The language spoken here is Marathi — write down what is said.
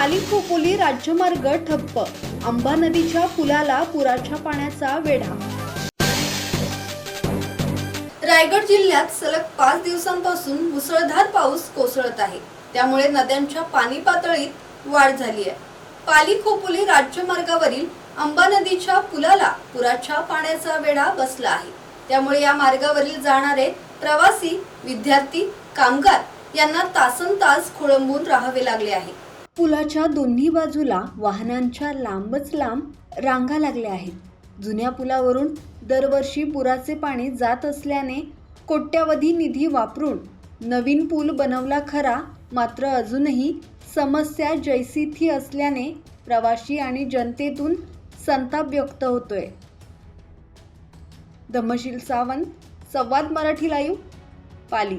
पाली खोपोली राज्यमार्ग ठप्प. अंबा नदीच्या पुलाला पुराच्या पाण्याचा वेढा. रायगड जिल्ह्यात सलग पाच दिवसांपासून मुसळधार पाऊस कोसळत आहे. त्यामुळे नद्यांच्या पाणी पातळीत वाढ झाली आहे. पाली खोपोली राज्यमार्गावरील अंबा नदीच्या पुलाला पुराच्या पाण्याचा वेढा बसला आहे. त्यामुळे या मार्गावरील जाणारे प्रवासी विद्यार्थी कामगार यांना तासन तास खोळंबून राहावे लागले आहे. पुलाच्या दोन्ही बाजूला वाहनांच्या लांबच लांब रांगा लागल्या आहेत. जुन्या पुलावरून दरवर्षी पुराचे पाणी जात असल्याने कोट्यावधी निधी वापरून नवीन पूल बनवला खरा मात्र अजूनही समस्या जैसीथी असल्याने प्रवासी आणि जनतेतून संताप व्यक्त होतोय. धमशील सावंत संवाद मराठी लाईव्ह पाली.